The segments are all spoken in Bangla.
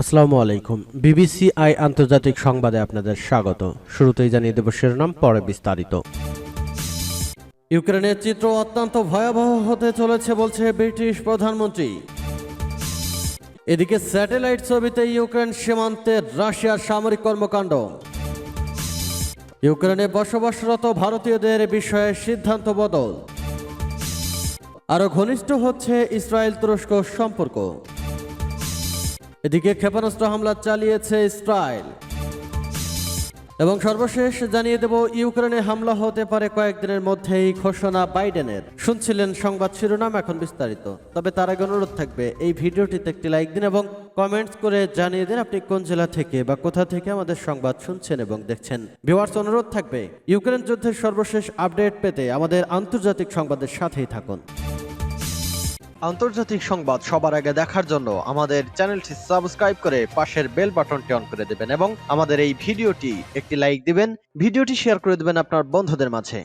আসসালামু আলাইকুম। বিবিসি আই আন্তর্জাতিক সংবাদে আপনাদের স্বাগত। শুরুতেই জানিয়ে দেব শিরোনাম, পরে বিস্তারিত। ইউক্রেনের চিত্র অত্যন্ত ভয়াবহ হতে চলেছে বলছে ব্রিটিশ প্রধানমন্ত্রী। এদিকে স্যাটেলাইট ছবিতে ইউক্রেন সীমান্তে রাশিয়ার সামরিক কর্মকাণ্ড। ইউক্রেনে বসবাসরত ভারতীয়দের বিষয়ে সিদ্ধান্ত বদল। আরও ঘনিষ্ঠ হচ্ছে ইসরায়েল তুরস্ক সম্পর্ক। এদিকে ক্ষেপণাস্ত্র হামলা চালিয়েছে ইসরায়েল। এবং সর্বশেষ জানিয়ে দেব, ইউক্রেনে হামলা হতে পারে কয়েকদিনের মধ্যেই ঘোষণা বাইডেনের। শুনছিলেন সংবাদ শিরোনাম এখন বিস্তারিত। তবে তার আগে অনুরোধ থাকবে, এই ভিডিওটিতে একটি লাইক দিন এবং কমেন্টস করে জানিয়ে দিন আপনি কোন জেলা থেকে বা কোথা থেকে আমাদের সংবাদ শুনছেন এবং দেখছেন। ভিউয়ার্স, অনুরোধ থাকবে, ইউক্রেন যুদ্ধের সর্বশেষ আপডেট পেতে আমাদের আন্তর্জাতিক সংবাদের সাথেই থাকুন। আন্তর্জাতিক সংবাদ সবার আগে দেখার জন্য আমাদের চ্যানেলটি সাবস্ক্রাইব করে পাশের বেল বাটনটি অন করে দেবেন এবং আমাদের এই ভিডিওটি একটি লাইক দিবেন, ভিডিওটি শেয়ার করে দেবেন আপনার বন্ধুদের মাঝে।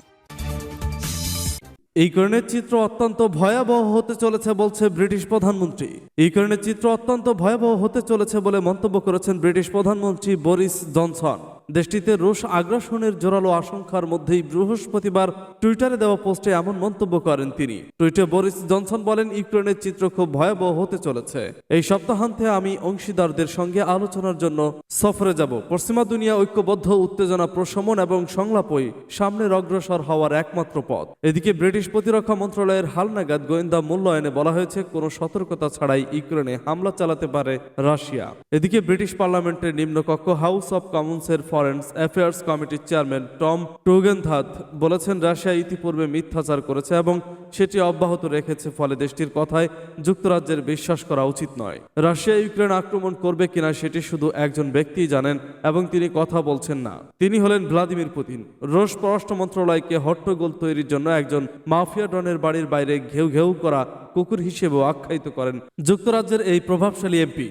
ইউক্রেনের চিত্র অত্যন্ত ভয়াবহ হতে চলেছে বলছে ব্রিটিশ প্রধানমন্ত্রী। ইউক্রেনের চিত্র অত্যন্ত ভয়াবহ হতে চলেছে বলে মন্তব্য করেছেন ব্রিটিশ প্রধানমন্ত্রী বরিস জনসন। দেশটিতে রুশ আগ্রাসনের জোরালো আশঙ্কার মধ্যেই বৃহস্পতিবার টুইটারে দেওয়া পোস্টে এমন মন্তব্য করেন তিনি। টুইটে বরিস জনসন বলেন, ইউক্রেনের চিত্র খুব ভয়াবহ হতে চলেছে। এই সপ্তাহান্তে আমি অংশীদারদের সঙ্গে আলোচনার জন্য সফরে যাব। পশ্চিমা দুনিয়া ঐক্যবদ্ধ, উত্তেজনা প্রশমন এবং সংলাপই সামনের অগ্রসর হওয়ার একমাত্র পথ। এদিকে ব্রিটিশ প্রতিরক্ষা মন্ত্রণালয়ের হালনাগাদ গোয়েন্দা মূল্যায়নে বলা হয়েছে, কোনো সতর্কতা ছাড়াই ইউক্রেনে হামলা চালাতে পারে রাশিয়া। এদিকে ব্রিটিশ পার্লামেন্টের নিম্নকক্ষ হাউস অব কমন্সের ফরেন অ্যাফেয়ার্স কমিটির চেয়ারম্যান টম টুগেনথাত বলেছেন, রাশিয়া ইতিপূর্বে মিথ্যাচার করেছে এবং সেটি অব্যাহত রেখেছে ফলে দেশটির কথায় যুক্তরাজ্যের বিশ্বাস করা উচিত নয়। রাশিয়া ইউক্রেন আক্রমণ করবে কিনা সেটি শুধু একজন ব্যক্তিই জানেন এবং তিনি কথা বলছেন না। তিনি হলেন ভ্লাদিমির পুতিন। রুশ পররাষ্ট্র মন্ত্রণালয়কে হট্টগোল তৈরির জন্য একজন মাফিয়া ডনের বাড়ির বাইরে ঘেউ ঘেউ করা কুকুর হিসেবেও আখ্যায়িত করেন যুক্তরাজ্যের এই প্রভাবশালী এমপি।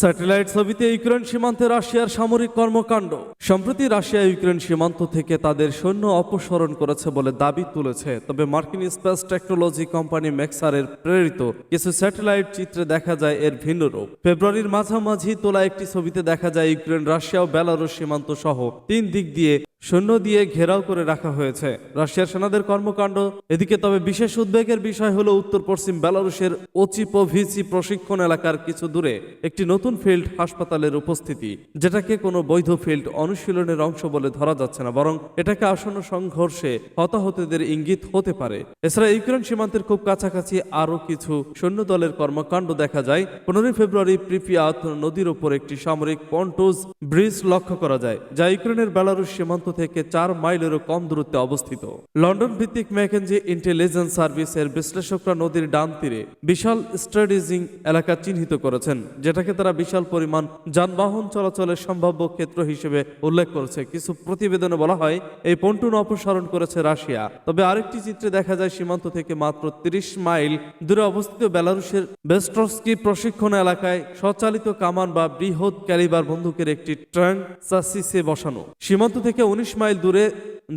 স্যাটেলাইট ছবিতে ইউক্রেন সীমান্তে রাশিয়ার সামরিক কর্মকাণ্ড। সম্প্রতি রাশিয়া ইউক্রেন সীমান্ত থেকে তাদের সৈন্য অপসরণ করেছে বলে দাবি তুলেছে। তবে মার্কিন স্পেস টেকনোলজি কোম্পানি মেক্সারের প্রেরিত কিছু স্যাটেলাইট চিত্রে দেখা যায় এর ভিন্ন রূপ। ফেব্রুয়ারির মাঝামাঝি তোলা একটি ছবিতে দেখা যায় ইউক্রেন, রাশিয়া ও বেলারুশ সীমান্ত সহ তিন দিক দিয়ে সৈন্য দিয়ে ঘেরাও করে রাখা হয়েছে। রাশিয়ার সেনাদের কর্মকাণ্ড। এদিকে তবে বিশেষ উদ্বেগের বিষয় হলো উত্তর পশ্চিম বেলারুশের ওচিপোভিচি প্রশিক্ষণ এলাকার কিছু দূরে একটি নতুন ফিল্ড হাসপাতালের উপস্থিতি, যেটাকে কোনো বৈধ ফিল্ড অনুশীলনের অংশ বলে ধরা যাচ্ছে না, বরং এটাকে আসন্ন সংঘর্ষে হতাহতদের ইঙ্গিত হতে পারে। এছাড়া ইউক্রেন সীমান্তের খুব কাছাকাছি আরও কিছু সৈন্য দলের কর্মকাণ্ড দেখা যায়। পনেরোই ফেব্রুয়ারি প্রিপিয়াত নদীর ওপর একটি সামরিক পন্টোজ ব্রিজ লক্ষ্য করা যায়, যা ইউক্রেনের বেলারুশ সীমান্ত থেকে চার মাইলেরও কম দূরত্বে অবস্থিত। লন্ডন ভিত্তিক ম্যাকেনজি ইন্টেলিজেন্স সার্ভিসের বিশ্লেষকরা নদীর ডান তীরে বিশাল স্ট্র্যাটেজিং এলাকা চিহ্নিত করেছেন, যেটাকে তারা বিশাল পরিমাণ যানবাহন চলাচলের সম্ভাব্য ক্ষেত্র হিসেবে উল্লেখ করেছে। কিছু প্রতিবেদনে বলা হয়, এই পন্টুন অপসারণ করেছে রাশিয়া। তবে আরেকটি চিত্রে দেখা যায়, সীমান্ত থেকে মাত্র ৩০ মাইল দূরে অবস্থিত বেলারুশের বেস্ট্রস্কি প্রশিক্ষণ এলাকায় স্বচালিত কামান বা বৃহৎ ক্যালিবার বন্দুকের একটি ট্রাঙ্ক চাসিসে বসানো। সীমান্ত থেকে উনিশ মাইল দূরে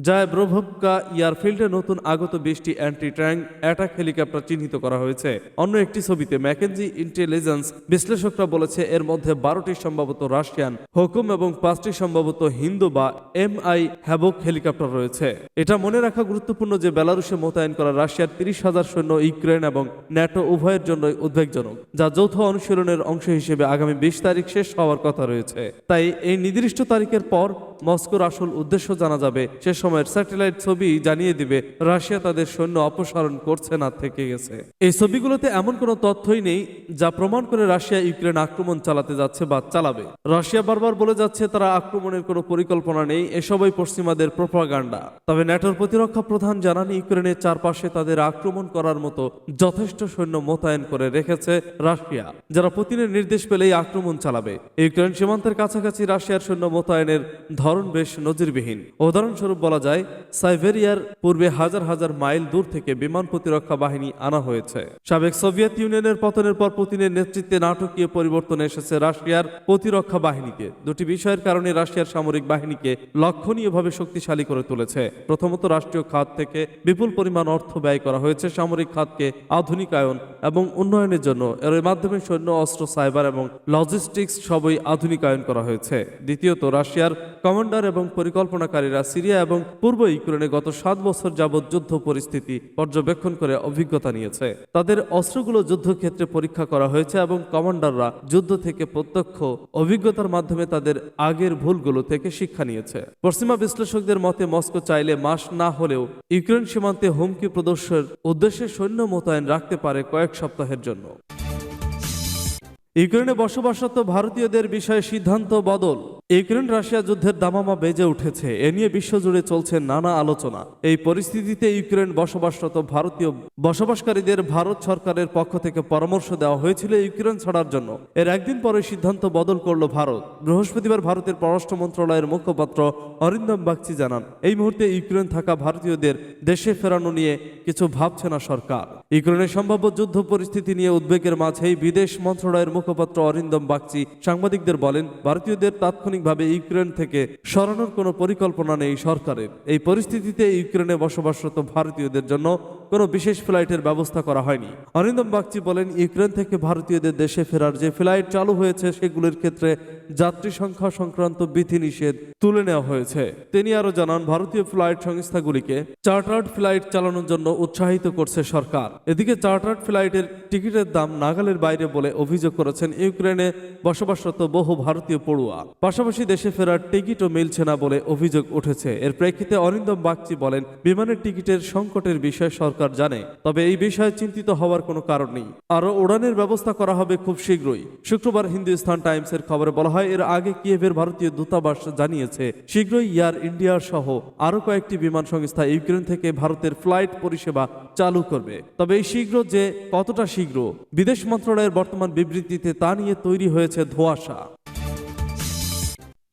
জায়ব্রোভকা এয়ারফিল্ডে নতুন আগত বিশটি অ্যান্টি ট্যাঙ্ক অ্যাটাক হেলিকপ্টার চিহ্নিত করা হয়েছে। অন্য একটি ছবিতে ম্যাকেনজি ইন্টেলিজেন্স বিশ্লেষকরা বলেছে, এর মধ্যে বারোটি সম্ভবত রাশিয়ান হুকুম এবং পাঁচটি সম্ভবত হিন্দু বা এম আই হ্যাবক হেলিকপ্টার রয়েছে। এটা মনে রাখা গুরুত্বপূর্ণ যে বেলারুশে মোতায়েন করা রাশিয়ার তিরিশ হাজার সৈন্য ইউক্রেন এবং ন্যাটো উভয়ের জন্য উদ্বেগজনক, যা যৌথ অনুশীলনের অংশ হিসেবে আগামী বিশ তারিখ শেষ হওয়ার কথা রয়েছে। তাই এই নির্দিষ্ট তারিখের পর মস্কোর আসল উদ্দেশ্য জানা যাবে। সে সময়ের স্যাটেলাইট ছবি জানিয়ে দিবে, রাশিয়া তাদের সৈন্য অপসারণ করছে না থেকে গেছে। এই ছবিগুলোতে এমন কোনো তথ্যই নেই যা প্রমাণ করে রাশিয়া ইউক্রেন আক্রমণ চালাতে যাচ্ছে বা চালাবে। রাশিয়া বারবার বলে যাচ্ছে তারা আক্রমণের কোনো পরিকল্পনা নেই, এসবই পশ্চিমাদের প্রোপাগান্ডা। তবে ন্যাটোর প্রতিরক্ষা প্রধান জানান, ইউক্রেনের চারপাশে তাদের আক্রমণ করার মতো যথেষ্ট সৈন্য মোতায়েন করে রেখেছে রাশিয়া, যারা পুতিনের নির্দেশ পেলেই আক্রমণ চালাবে। ইউক্রেন সীমান্তের কাছাকাছি রাশিয়ার সৈন্য মোতায়েনের ধরন ধরন বেশ নজিরবিহীন। উদাহরণস্বরূপ বলা যায়, সাইবেরিয়ার পূর্বে হাজার হাজার মাইল দূর থেকে বিমান প্রতিরক্ষা বাহিনী আনা হয়েছে। সাবেক সোভিয়েত ইউনিয়নের পতনের পর পুতিনের নেতৃত্বে নাটকীয় পরিবর্তন এসেছে রাশিয়ার প্রতিরক্ষা বাহিনীতে দুটি বিষয়ের কারণে রাশিয়ার সামরিক বাহিনীকে লক্ষণীয়ভাবে শক্তিশালী করে তুলেছে। প্রথমত, রাষ্ট্রীয় খাত থেকে বিপুল পরিমাণ অর্থ ব্যয় করা হয়েছে সামরিক খাতকে আধুনিকায়ন এবং উন্নয়নের জন্য। এর মাধ্যমে সৈন্য, অস্ত্র, সাইবার এবং লজিস্টিক্স সবই আধুনিকায়ন করা হয়েছে। দ্বিতীয়ত, রাশিয়ার কমান্ডার এবং পরিকল্পনাকারীরা সিরিয়া এবং পূর্ব ইউক্রেনে গত সাত বছর যাবৎ যুদ্ধ পরিস্থিতি পর্যবেক্ষণ করে অভিজ্ঞতা নিয়েছে। তাদের অস্ত্রগুলো যুদ্ধক্ষেত্রে পরীক্ষা করা হয়েছে এবং কমান্ডাররা যুদ্ধ থেকে প্রত্যক্ষ অভিজ্ঞতার মাধ্যমে তাদের আগের ভুলগুলো থেকে শিক্ষা নিয়েছে। পশ্চিমা বিশ্লেষকদের মতে, মস্কো চাইলে মাস না হলেও ইউক্রেন সীমান্তে হুমকি প্রদর্শের উদ্দেশ্যে সৈন্য মোতায়েন রাখতে পারে কয়েক সপ্তাহের জন্য। ইউক্রেনে বসবাসরত ভারতীয়দের বিষয়ে সিদ্ধান্ত বদল। ইউক্রেন রাশিয়া যুদ্ধের দামামা বেজে উঠেছে। এ নিয়ে বিশ্বজুড়ে চলছে নানা আলোচনা। এই পরিস্থিতিতে ইউক্রেন বসবাসরত ভারতীয় বসবাসকারীদের ভারত সরকারের পক্ষ থেকে পরামর্শ দেওয়া হয়েছিল ইউক্রেন ছাড়ার জন্য। এর একদিন পরে সিদ্ধান্ত বদল করল ভারত। বৃহস্পতিবার ভারতের পররাষ্ট্র মন্ত্রণালয়ের মুখপাত্র অরিন্দম বাগচি জানান, এই মুহূর্তে ইউক্রেন থাকা ভারতীয়দের দেশে ফেরানো নিয়ে কিছু ভাবছে না সরকার। ইউক্রেনের সম্ভাব্য যুদ্ধ পরিস্থিতি নিয়ে উদ্বেগের মাঝেই বিদেশ মন্ত্রণালয়ের মুখপাত্র অরিন্দম বাগচি সাংবাদিকদের বলেন, ভারতীয়দের তাৎক্ষণিকভাবে ইউক্রেন থেকে সরানোর কোনো পরিকল্পনা নেই সরকারের। এই পরিস্থিতিতে ইউক্রেনে বসবাসরত ভারতীয়দের জন্য কোনো বিশেষ ফ্লাইটের ব্যবস্থা করা হয়নি। অরিন্দম বাগচি বলেন, ইউক্রেন থেকে ভারতীয়দের দেশে ফেরার যে ফ্লাইট চালু হয়েছে, সেগুলির ক্ষেত্রে যাত্রী সংখ্যা সংক্রান্ত বিধিনিষেধ তুলে নেওয়া হয়েছে। তিনি আরও জানান, ভারতীয় ফ্লাইট সংস্থাগুলিকে চার্টার্ড ফ্লাইট চালানোর জন্য উৎসাহিত করছে সরকার। এদিকে চার্টার্ড ফ্লাইটের টিকিটের দাম নাগালের বাইরে বলে অভিযোগ করেছেন, ইউক্রেনে বসবাসরত বহু ভারতীয় পড়ুয়া। পাশাপাশি দেশে ফেরার টিকিটও মিলছে না বলে অভিযোগ উঠেছে। এর প্রেক্ষিতে অরিন্দম বাগচি বলেন, বিমানের টিকিটের সংকটের বিষয়ে সরকার জানে, তবে এই বিষয়ে চিন্তিত হওয়ার কোনো কারণ নেই। আরও উড়ানের ব্যবস্থা করা হবে খুব শীঘ্রই। শুক্রবার হিন্দুস্তান টাইমসের খবরে বলা হয়, এর আগে কিয়েভের ভারতীয় দূতাবাস জানিয়েছে, শীঘ্রই এয়ার ইন্ডিয়ার সহ আরও কয়েকটি বিমান সংস্থা ইউক্রেন থেকে ভারতের ফ্লাইট পরিষেবা চালু করবে। তবে এই শীঘ্র যে কতটা শীঘ্র, বিদেশ মন্ত্রণালয়ের বর্তমান বিবৃতিতে তা নিয়ে তৈরি হয়েছে ধোঁয়াশা।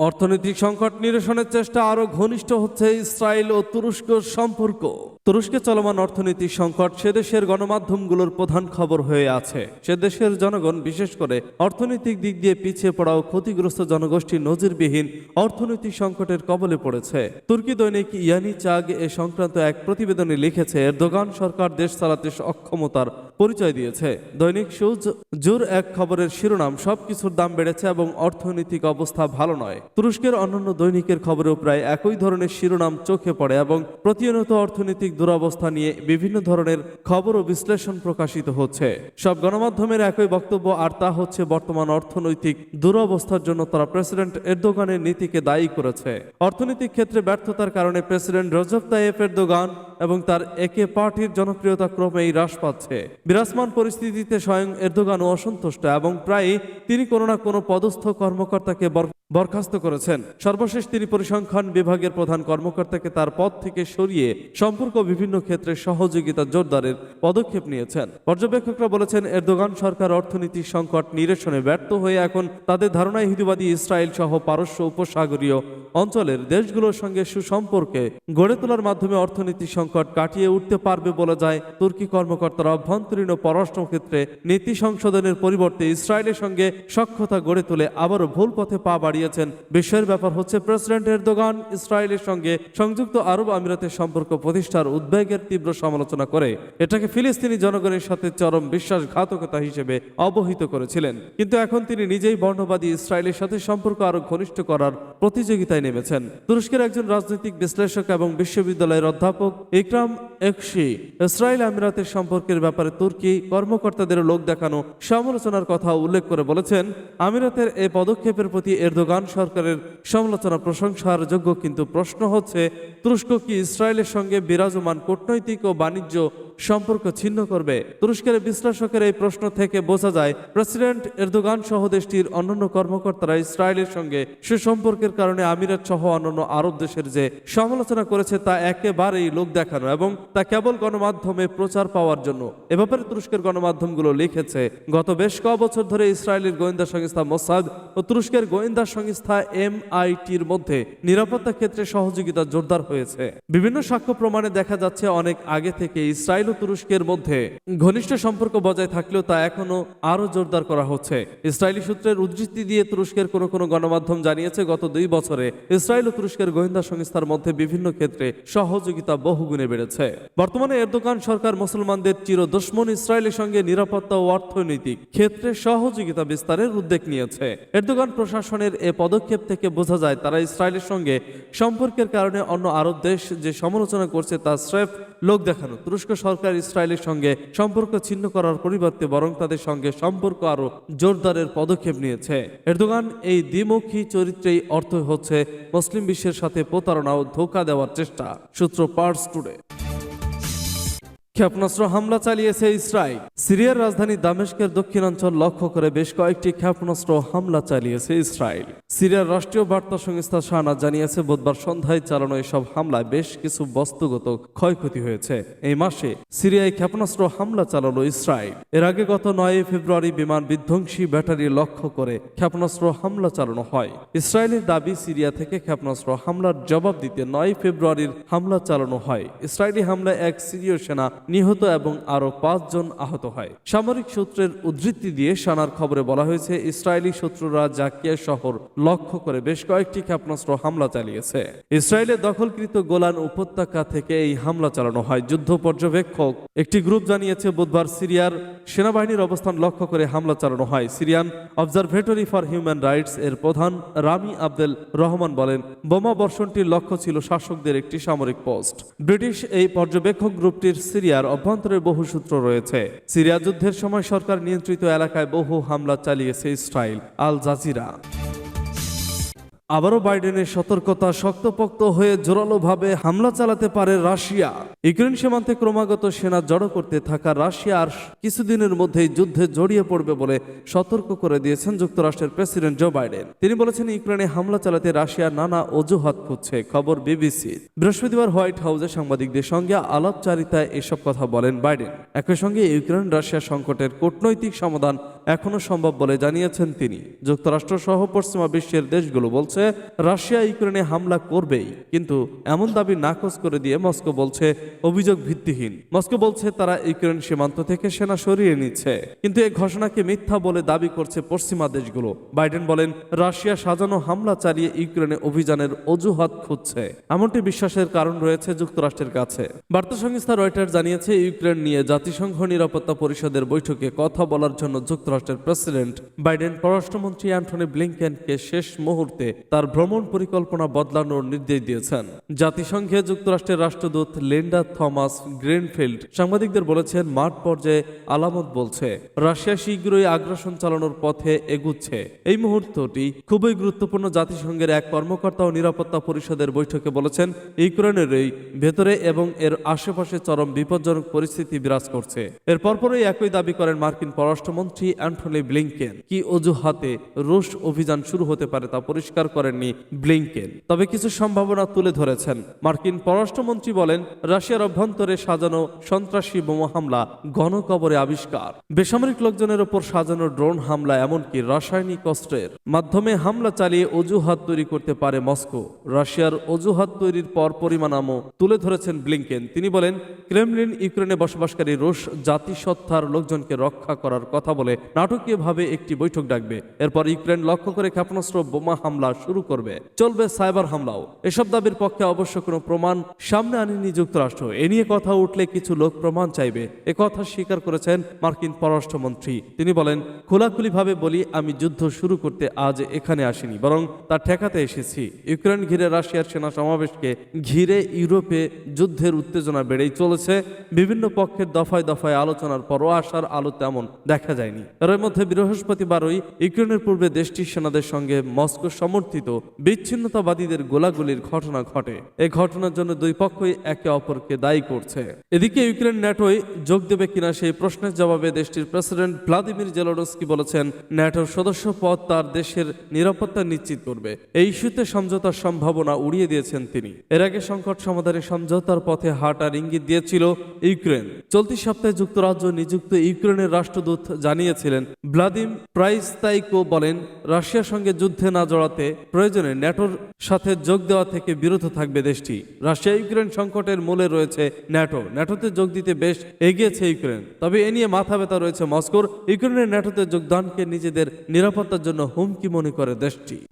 অর্থনৈতিক সংকট নিরসনের চেষ্টা আরও ঘনিষ্ঠ হচ্ছে ইসরায়েল ও তুরস্কর সম্পর্ক। তুরস্কে চলমান অর্থনৈতিক সংকট সে দেশের গণমাধ্যমগুলোর প্রধান খবর হয়ে আছে। সে দেশের জনগণ, বিশেষ করে অর্থনৈতিক দিক দিয়ে পিছিয়ে পড়া ও ক্ষতিগ্রস্ত জনগোষ্ঠী নজিরবিহীন অর্থনৈতিক সংকটের কবলে পড়েছে। তুর্কি দৈনিক ইয়ানি চাগ এ সংক্রান্ত এক প্রতিবেদনে লিখেছে, এরদোগান সরকার দেশ চালাতে অক্ষমতার পরিচয় দিয়েছে। দৈনিক সুজ জোর এক খবরের শিরোনাম, সবকিছুর দাম বেড়েছে এবং অর্থনৈতিক অবস্থা ভালো নয়। তুরস্কের অন্যান্য দৈনিকের খবরেও প্রায় একই ধরনের শিরোনাম চোখে পড়ে এবং প্রতিনিয়ত অর্থনৈতিক দুরবস্থা নিয়ে বিভিন্ন ধরনের খবর ও বিশ্লেষণ প্রকাশিত হচ্ছে। সব গণমাধ্যমের একই বক্তব্য, আর তা হচ্ছে বর্তমান অর্থনৈতিক দুরবস্থার জন্য তারা প্রেসিডেন্ট এরদোগানের নীতিকে দায়ী করেছে। অর্থনৈতিক ক্ষেত্রে ব্যর্থতার কারণে প্রেসিডেন্ট রজব তাইয়েপ এরদোগান এবং তার একে পার্টির জনপ্রিয়তা ক্রমেই হ্রাস পাচ্ছে। বিরাজমান পরিস্থিতিতে স্বয়ং এরদোগানও অসন্তুষ্ট এবং প্রায়ই তিনি কোনো না কোনো পদস্থ কর্মকর্তাকে বর- বরখাস্ত করেছেন। সর্বশেষ তিনি পরিসংখ্যান বিভাগের প্রধান কর্মকর্তাকে তার পদ থেকে সরিয়ে সম্পর্ক বিভিন্ন ক্ষেত্রে সহযোগিতা জোরদারের পদক্ষেপ নিয়েছেন। পর্যবেক্ষকরা বলেছেন, এরদোগান সরকার অর্থনীতির সংকট নিরসনে ব্যর্থ হয়ে এখন তাদের ধারণা ইহুদিবাদী ইসরায়েল সহ পারস্য উপসাগরীয় অঞ্চলের দেশগুলোর সঙ্গে সুসম্পর্কে গড়ে তোলার মাধ্যমে অর্থনীতি সংকট কাটিয়ে উঠতে পারবে বলে যায় তুর্কি কর্মকর্তারা অভ্যন্তরীণ ও পররাষ্ট্র ক্ষেত্রে নীতি সংশোধনের পরিবর্তে ইসরায়েলের সঙ্গে সক্ষতা গড়ে তুলে আবারও ভুল পথে পা বাড়িয়েছেন বিশ্বের ব্যাপার হচ্ছে প্রেসিডেন্ট এরদোগান ইসরায়েলের সঙ্গে সংযুক্ত আরব আমিরাতের সম্পর্ক প্রতিষ্ঠার উদ্বেগের তীব্র সমালোচনা করে। এটাকে ফিলিস্তিনি জনগণের সাথে চরম বিশ্বাসঘাতকতা হিসেবে অবহিত করেছিলেন। কিন্তু এখন তিনি নিজেই বর্ণবাদী ইসরায়েলের সাথে সম্পর্ক আরও ঘনিষ্ঠ করার প্রতিযোগিতায় নেমেছেন। তুরস্কের একজন রাজনৈতিক বিশ্লেষক এবং বিশ্ববিদ্যালয়ের অধ্যাপক ইকরাম একশি ইসরায়েল আমিরাতের সম্পর্কের ব্যাপারে তুর্কি কর্মকর্তাদের লোক দেখানো সমালোচনার কথা উল্লেখ করে বলেছেন, আমিরাতের এই পদক্ষেপের প্রতি এরদোগান সরকারের সমালোচনা প্রশংসার যোগ্য, কিন্তু প্রশ্ন হচ্ছে, তুরস্ক কি ইসরায়েলের সঙ্গে বিরাজমান কূটনৈতিক ও বাণিজ্য সম্পর্ক ছিন্ন করবে। তুরস্কের বিশ্লেষকের এই প্রশ্ন থেকে বোঝা যায়, প্রেসিডেন্ট এরদোগান সহ দেশটির অন্যান্য কর্মকর্তারা ইসরায়েলের সঙ্গে সুসম্পর্কের কারণে আমিরাত সহ অন্যান্য আরব দেশের যে সমালোচনা করেছে তা একেবারেই লোক দেখানো এবং তা কেবল গণমাধ্যমে প্রচার পাওয়ার জন্য। এ ব্যাপারে তুরস্কের গণমাধ্যমগুলো লিখেছে, গত বেশ ক বছর ধরে ইসরায়েলের গোয়েন্দা সংস্থা মোসাদ ও তুরস্কের গোয়েন্দা সংস্থা এমআইটির মধ্যে নিরাপত্তা ক্ষেত্রে সহযোগিতা জোরদার হয়েছে। বিভিন্ন সাক্ষ্য প্রমাণে দেখা যাচ্ছে, অনেক আগে থেকে ইসরায়েল ও তুরস্কের মধ্যে ঘনিষ্ঠ সম্পর্ক বজায় থাকলেও তা এখনও আরও জোরদার করা হচ্ছে। ইসরায়েলি সূত্রের উদ্ধৃতি দিয়ে তুরস্কের কোনো কোনো গণমাধ্যম জানিয়েছে, গত দুই বছরে ইসরায়েল ও তুরস্কের গোয়েন্দা সংস্থার মধ্যে বিভিন্ন ক্ষেত্রে সহযোগিতা বহুগুণে বেড়েছে। বর্তমানে এরদোগান সরকার মুসলমানদের চির দুশ্মন ইসরায়েলের সঙ্গে নিরাপত্তা ও অর্থনৈতিক ক্ষেত্রে সহযোগিতা বিস্তারের উদ্যোগ নিয়েছে। এরদোগান প্রশাসনের এ পদক্ষেপ থেকে বোঝা যায়, তারা ইসরায়েলের সঙ্গে সম্পর্কের কারণে অন্য আরব দেশ যে সমালোচনা করছে তা স্রেফ লোক দেখানো। তুরস্ক সরকার ইসরায়েলের সঙ্গে সম্পর্ক ছিন্ন করার পরিবর্তে বরং তাদের সঙ্গে সম্পর্ক আরও জোরদারের পদক্ষেপ নিয়েছে। এরদোগান এই দ্বিমুখী চরিত্রেই অর্থ হচ্ছে মুসলিম বিশ্বের সাথে প্রতারণা ও ধোকা দেওয়ার চেষ্টা। সূত্র পার্স টুডে ক্ষেপণাস্ত্র হামলা চালিয়েছে ইসরায়েল। সিরিয়ার রাজধানী দামেস্কের দক্ষিণাঞ্চল লক্ষ্য করে বেশ কয়েকটি ক্ষেপণাস্ত্র হামলা চালিয়েছে ইসরায়েল। সিরিয়ার রাষ্ট্রীয় বার্তা সংস্থা সানা জানিয়েছে, বুধবার সন্ধ্যায় চালানো এসব হামলায় বেশ কিছু বস্তুগত ক্ষয়ক্ষতি হয়েছে। এই মাসে সিরিয়ায় ক্ষেপণাস্ত্র হামলা চালালো ইসরায়েল। এর আগে গত নয় ফেব্রুয়ারি বিমান বিধ্বংসী ব্যাটারি লক্ষ্য করে ক্ষেপণাস্ত্র হামলা চালানো হয়। ইসরায়েলের দাবি, সিরিয়া থেকে ক্ষেপণাস্ত্র হামলার জবাব দিতে নয় ফেব্রুয়ারির হামলা চালানো হয়। ইসরায়েলি হামলায় এক সিরীয় সেনা নিহত এবং আরও পাঁচজন আহত হয়। সামরিক সূত্রের উদ্ধৃতি দিয়ে সানার খবরে বলা হয়েছে, ইসরায়েলি শত্রুরা জাকিয়া শহর লক্ষ্য করে বেশ কয়েকটি ক্ষেপণাস্ত্র হামলা চালিয়েছে। ইসরায়েলের দখলকৃত গোলান উপত্যকা থেকে এই হামলা চালানো হয়। যুদ্ধ পর্যবেক্ষক একটি গ্রুপ জানিয়েছে, বুধবার সিরিয়ার সেনাবাহিনীর অবস্থান লক্ষ্য করে হামলা চালানো হয়। Syrian Observatory for Human Rights এর প্রধান রামি আবদেল রহমান বলেন, বোমা বর্ষণটির লক্ষ্য ছিল শাসকদের একটি সামরিক পোস্ট। ব্রিটিশ এই পর্যবেক্ষক গ্রুপটির সিরিয়ার অভ্যন্তরে বহু সূত্র রয়েছে। সিরিয়া যুদ্ধের সময় সরকার নিয়ন্ত্রিত এলাকায় বহু হামলা চালিয়েছে ইসরায়েল, আল জাজিরা। আবারও বাইডেনের সতর্কতা শক্তপোক্ত হয়ে জোরালোভাবে হামলা চালাতে পারে রাশিয়া। ইউক্রেন সীমান্তে ক্রমাগত সেনা জড়ো করতে থাকা রাশিয়া আর কিছুদিনের মধ্যেই যুদ্ধে জড়িয়ে পড়বে বলে সতর্ক করে দিয়েছেন যুক্তরাষ্ট্রের প্রেসিডেন্ট জো বাইডেন। তিনি বলেছেন ইউক্রেনে হামলা চালাতে রাশিয়া নানা অজুহাত খুঁজছে, খবর বিবিসি। বৃহস্পতিবার হোয়াইট হাউসে সাংবাদিকদের সঙ্গে আলাপচারিতায় এসব কথা বলেন বাইডেন। একই সঙ্গে ইউক্রেন রাশিয়া সংকটের কূটনৈতিক সমাধান এখনও সম্ভব বলে জানিয়েছেন তিনি। যুক্তরাষ্ট্র সহ পশ্চিমা বিশ্বের দেশগুলো বলছে, রাশিয়া ইউক্রেনে হামলা করবেই, কিন্তু এমন দাবি নাকচ করে দিয়ে মস্কো বলছে, অভিযোগ ভিত্তিহীন। মস্কো বলছে তারা ইউক্রেন সীমান্ত থেকে সেনা সরিয়ে নিচ্ছে। কিন্তু এই ঘোষণাকে মিথ্যা বলে দাবি করছে পশ্চিমা দেশগুলো। বাইডেন বলেন, রাশিয়া সাজানো হামলা চালিয়ে ইউক্রেনে অভিযানের অজুহাত খুঁজছে। এমনটি বিশ্বাসের কারণ রয়েছে যুক্তরাষ্ট্রের কাছে। বার্তা সংস্থা রয়টার জানিয়েছে, ইউক্রেন নিয়ে জাতিসংঘ নিরাপত্তা পরিষদের বৈঠকে কথা বলার জন্য যুক্তরাষ্ট্রের প্রেসিডেন্ট বাইডেন পররাষ্ট্রমন্ত্রী অ্যান্টনি ব্লিংকেনকে শেষ মুহূর্তে তার ভ্রমণ পরিকল্পনা বদলানোর নির্দেশ দিয়েছেন। জাতিসংঘে যুক্তরাষ্ট্রের রাষ্ট্রদূত লিন্ডা থমাস গ্রেনফিল্ড সাংবাদিকদের বলেছেন, মাঠ পর্যায়ে আলামত বলছে, রাশিয়া শীঘ্রই আগ্রাসন চালানোর পথে এগুচ্ছে। এই মুহূর্তটি খুবই গুরুত্বপূর্ণ, জাতিসংঘের এক কর্মকর্তা ও নিরাপত্তা পরিষদের বৈঠকে বলেছেন, ইউক্রেনের এই ভেতরে এবং এর আশেপাশে চরম বিপজ্জনক পরিস্থিতি বিরাজ করছে। এর পরপরই একই দাবি করেন মার্কিন পররাষ্ট্রমন্ত্রী অ্যান্টনি ব্লিংকেন। কি অজুহাতে রুশ অভিযান শুরু হতে পারে তা পরিষ্কার করেননি ব্লিংকেন। তবে কিছু সম্ভাবনা তুলে ধরেছেন। মার্কিন পররাষ্ট্রমন্ত্রী বলেন, রাশিয়ার অভ্যন্তরে সাজানো সন্ত্রাসী বোমা হামলা গণকবরে আবিষ্কার। বেসামরিক লোকজনের ওপর সাজানো ড্রোন হামলা এমনকি রাসায়নিক অস্ত্রের মাধ্যমে হামলা চালিয়ে অজুহাত তৈরি করতে পারে মস্কো। রাশিয়ার অজুহাত তৈরির পর পরিমাণামও তুলে ধরেছেন ব্লিংকেন। তিনি বলেন, ক্রেমলিন ইউক্রেনে বসবাসকারী রুশ জাতিসত্তার লোকজনকে রক্ষা করার কথা বলে নাটকীয়ভাবে একটি বৈঠক ডাকবে। এরপর ইউক্রেন লক্ষ্য করে ক্ষেপণাস্ত্র বোমা হামলা শুরু করবে। চলবে সাইবার হামলাও। এসব দাবির পক্ষে অবশ্য কোনো প্রমাণ সামনে আনেনি যুক্তরাষ্ট্র। এ নিয়ে কথা উঠলে কিছু লোক প্রমাণ চাইবে। এ কথা স্বীকার করেছেন মার্কিন পররাষ্ট্রমন্ত্রী। তিনি বলেন, খোলাখুলিভাবে বলি, আমি যুদ্ধ শুরু করতে আজ এখানে আসিনি, বরং তা ঠেকাতে এসেছি। ইউক্রেন ঘিরে রাশিয়ার সেনা সমাবেশকে ঘিরে ইউরোপে যুদ্ধের উত্তেজনা বেড়েই চলেছে। বিভিন্ন পক্ষের দফায় দফায় আলোচনার পরও আসার আলো তেমন দেখা যায়নি। এর মধ্যে বৃহস্পতিবারই ইউক্রেনের পূর্বে দেশটির সেনাদের সঙ্গে মস্কো সমর্থিত বিচ্ছিন্নতাবাদীদের গোলাগুলির ঘটনা ঘটে। এই ঘটনার জন্য দুই পক্ষই একে অপরকে দায়ী করছে। এদিকে ইউক্রেন ন্যাটোয় যোগ দেবে কিনা সেই প্রশ্নের জবাবে দেশটির প্রেসিডেন্ট ভ্লাদিমির জেলোডস্কি বলেছেন, ন্যাটোর সদস্য পদ তার দেশের নিরাপত্তা নিশ্চিত করবে। এই ইস্যুতে সমঝোতার সম্ভাবনা উড়িয়ে দিয়েছেন তিনি। এর আগে সংকট সমাধানে সমঝোতার পথে হাঁটার ইঙ্গিত দিয়েছিল ইউক্রেন। চলতি সপ্তাহে যুক্তরাজ্য নিযুক্ত ইউক্রেনের রাষ্ট্রদূত জানিয়েছিলেন ভ্লাদিম প্রাইস্তাইকো বলেন, রাশিয়ার সঙ্গে যুদ্ধে না জড়াতে প্রয়োজনে ন্যাটোর সাথে যোগ দেওয়া থেকে বিরত থাকবে দেশটি। রাশিয়া, ইউক্রেন সংকটের মূলে রয়েছে ন্যাটো। ন্যাটোতে যোগ দিতে বেশ এগিয়েছে ইউক্রেন। তবে এ নিয়ে মাথা ব্যথা রয়েছে মস্কোর। ইউক্রেনের ন্যাটোতে যোগদানকে নিজেদের নিরাপত্তার জন্য হুমকি মনে করে দেশটি।